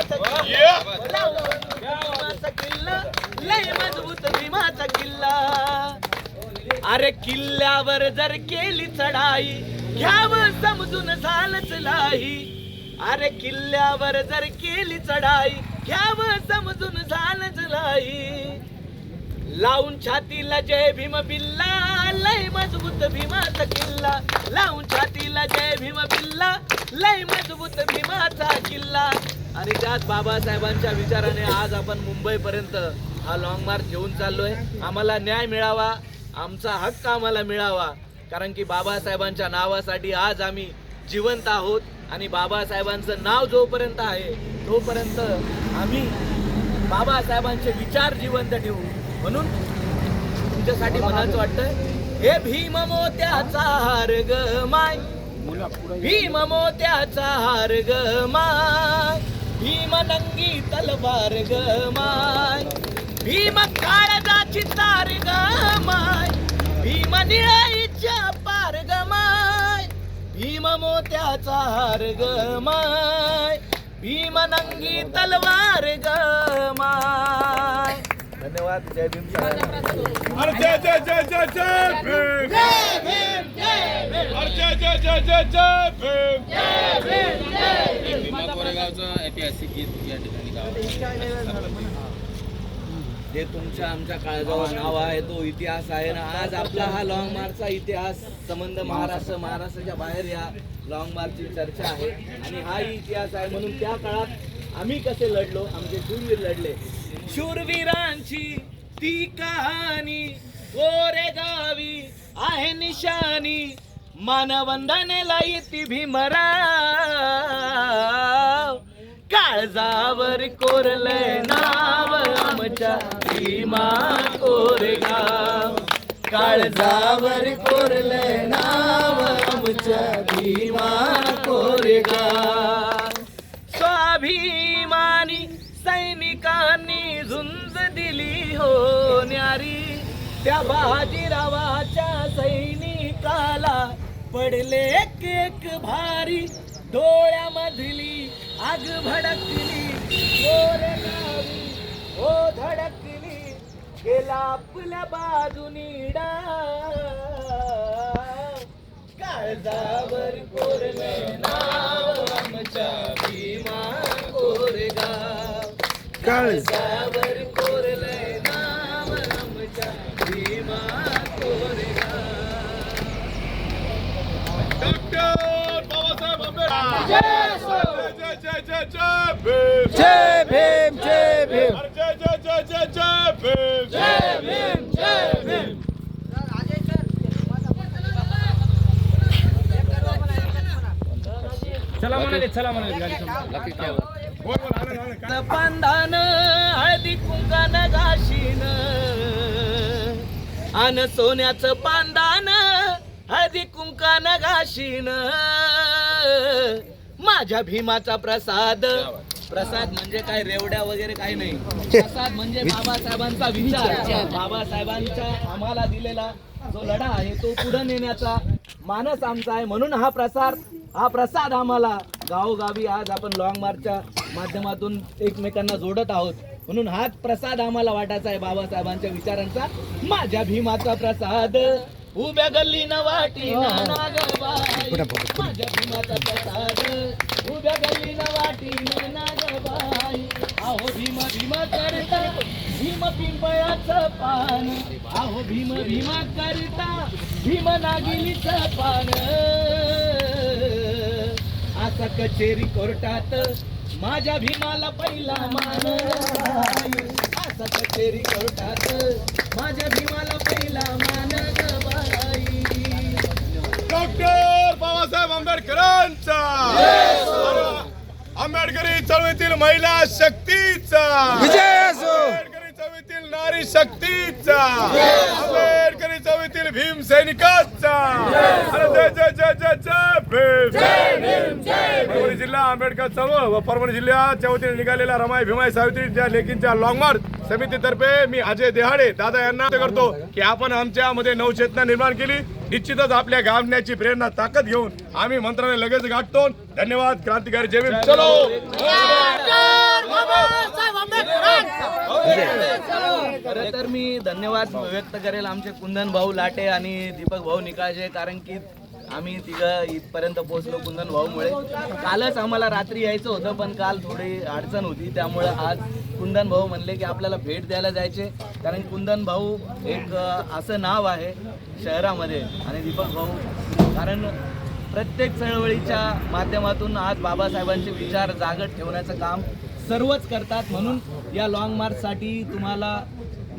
भीमाचा किल्ला किल्ला लय मजबूत भीमाचा किल्ला अरे किल्ल्यावर जर केली चढाई घ्याव समजून झालंच लाई अरे किल्ल्यावर जर केली चढाई घ्याव समजून झालंच लाई लावून छातीला जय भीम बिल्ला लय मजबूत भीमाचा किल्ला. लावून छातीला जय भीम बिल्ला लय मजबूत भीमाचा किल्ला. आणि त्याच बाबासाहेबांच्या विचाराने आज आपण मुंबईपर्यंत हा लॉंग मार्च घेऊन चाललोय. आम्हाला न्याय मिळावा आमचा हक्क आम्हाला मिळावा कारण की बाबासाहेबांच्या नावासाठी आज आम्ही जिवंत आहोत आणि बाबासाहेबांचं नाव जोपर्यंत आहे तोपर्यंत आम्ही बाबासाहेबांचे विचार जिवंत ठेवू. म्हणून तुमच्यासाठी म्हणायचं वाटतं हे भीम मोत्याचा हार ग माय भीम मोत्याचा हार ग माय भीम नंगी तलवार ग माय भीम काळजाची तार ग माय भीम निळाईच्या पार ग माय भीम मोत्याचा हार ग माय भीम नंगी तलवार ग माय धन्यवाद जय भीम सगळ्यांना. अरे जय जय जय जय जय भीम अरे जय जय जय जय जय भीम भीमा कोरेगावचं ऐतिहासिक गीत या ठिकाणी तुमच्या आमच्या काळजावर नाव आहे तो इतिहास आहे ना. आज आपला हा लॉंग मार्चचा इतिहास संबंध महाराष्ट्र महाराष्ट्राच्या बाहेर या लॉंग मार्चची चर्चा आहे. आणि हाही इतिहास आहे म्हणून त्या काळात आम्ही कसे लढलो आमचे शूरवीर लढले. शूरवीरांची ती कहाणी गोरेगावी आहे निशानी मानवंदनेला येते भीमराव. काळजावर कोरलंय नाव आमच्या भीमा कोरगाव. काळजावर कोरलंय नाव आमच्या भीमा कोरगाव. स्वाभिमानी सैनिकांनी झुंज दिली हो न्यारी. त्या बाजीरावाच्या सैनिकाला पडले केक भारी डोळ्यामधली आग भडकली गोरेगावी ओ धडकली गेला आपल्या बाजूनी काळजावर कोरले नाव आमच्या भीमा कोरेगाव. काळजावर कोरले नाव आमच्या भीमा कोरेगाव. डॉक्टर बाबासाहेब आंबेडकर. जय भीम जय भीम जय जय जय जय जय भीम जय भीम जय भीम चला म्हणाले चला म्हणाले गाडी हळदी कुंकान घाशीन आन सोन्याचं पांदान हळदी कुंकान घाशीन माझ्या भीमाचा प्रसाद प्रसाद म्हणजे काय रेवड्या वगैरे काही नाही. प्रसाद म्हणजे बाबासाहेबांचा विचार. बाबासाहेबांचा आम्हाला दिलेला जो लढा आहे तो पुढे नेण्याचा मानस आमचा आहे. म्हणून हा प्रसार हा प्रसाद आम्हाला गावोगावी आज आपण लॉंग मार्चच्या माध्यमातून एकमेकांना जोडत आहोत. म्हणून हाच प्रसाद आम्हाला वाटायचा आहे बाबासाहेबांच्या विचारांचा. माझ्या भीमाचा प्रसाद. उभ्या गल्लीन वाटी नागबाई माझ्या भीमाचा प्रसाद. उभ्या गल्लीन वाटी नागबाई अहो भीम भीम करता. भीम पिंपळाचं पान. अहो भीम भीम करता. भीम नागिलीचं पान. असा कचेरी कोर्टात माझ्या भीमाला पहिला मान. असा कचेरी कोर्टात माझ्या भीमाला पहिला मान. डॉक्टर बाबासाहेब आंबेडकरांचा. आंबेडकरी चळवळीतील महिला शक्तीचा. आंबेडकरी चळवळीतील नारी शक्तीचा. आंबेडकरी चळवळीतील भीम सैनिकाचा. अरे जय जय जय जय जय भीम. परभणी जिल्हा आंबेडकर चळवळ व परभणी जिल्ह्याच्या वतीने निघालेल्या रमाई भीमाई सावित्रीच्या लेकींच्या लॉंग मार्च समितीतर्फे मी अजय देहाडे दादा यांना करतो की आपण आमच्यामध्ये नवचेतना निर्माण केली. निश्चितच आपल्या गावण्याची प्रेरणा ताकद घेऊन आम्ही मंत्रालय लगेच गाठतो. धन्यवाद क्रांतिकारी जेवी चलो! तर मी धन्यवाद व्यक्त करेल आमचे कुंदन भाऊ लाटे आणि दीपक भाऊ निकाळजे कारण की आम्ही तिघं इथपर्यंत पोहोचलो कुंदन भाऊमुळे. कालच आम्हाला रात्री यायचं होतं पण काल थोडी अडचण होती. त्यामुळे आज कुंदन भाऊ म्हणले की आपल्याला भेट द्यायला जायचे. कारण कुंदन भाऊ एक असं नाव आहे शहरामध्ये आणि दीपक भाऊ. कारण प्रत्येक चळवळीच्या माध्यमातून आज बाबासाहेबांचे विचार जागत ठेवण्याचं काम सर्वच करतात. म्हणून या लॉंग मार्चसाठी तुम्हाला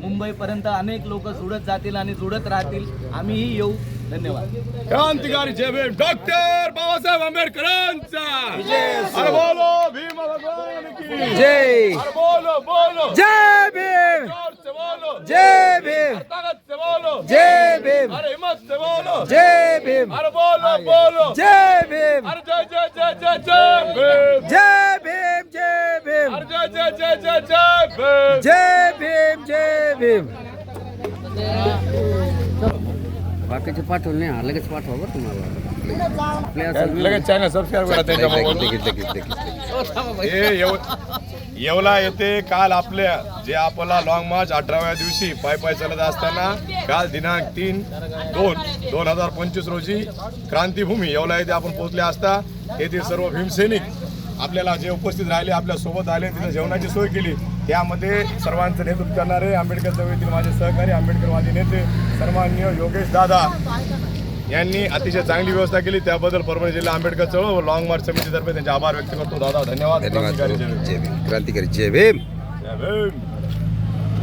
मुंबईपर्यंत अनेक लोक जुडत जातील आणि जुडत राहतील. आम्हीही येऊ. धन्यवाद क्रांतिकारी जय भीम डॉक्टर बाबासाहेब आंबेडकरांचा अरे बोलो भीम भगवान की जय अरे बोलो बोलो जय भीम जोर से बोलो जय भीम अरे ताकत से बोलो जय भीम अरे हिम्मत से बोलो जय भीम अरे बोलो बोलो जय भीम अरे जय जय जय जय जय भीम जय भीम जय भीम अरे जय जय जय जय जय भीम जय भीम जय भीम बाकीचे पाठवले नाही. हा लगेच पाठवा बरं तुम्हाला. आपल्या लगेच चॅनल सबस्क्राईब करा त्यांच्या हे येव येवला येथे काल आपल्या. जे आपला लॉंग मार्च अठराव्या दिवशी पाय पाय चालत असताना काल दिनांक तीन दोन दोन हजार पंचवीस रोजी क्रांतीभूमी येवला येथे आपण पोहोचले असता येथील सर्व भीमसैनिक आपल्याला जे उपस्थित राहिले आपल्यासोबत आले तिथे जेवणाची सोय केली. त्यामध्ये सर्वांचं नेतृत्व करणारे आंबेडकर चळवळीतील माझे सहकारी आंबेडकरवादी नेते सन्माननीय योगेश दादा यांनी अतिशय चांगली व्यवस्था केली. त्याबद्दल परभणी जिल्हा आंबेडकर चळवळ व लॉंग मार्च समितीतर्फे त्यांचे आभार व्यक्त करतो. दादा धन्यवाद. क्रांतिकारी जय भीम.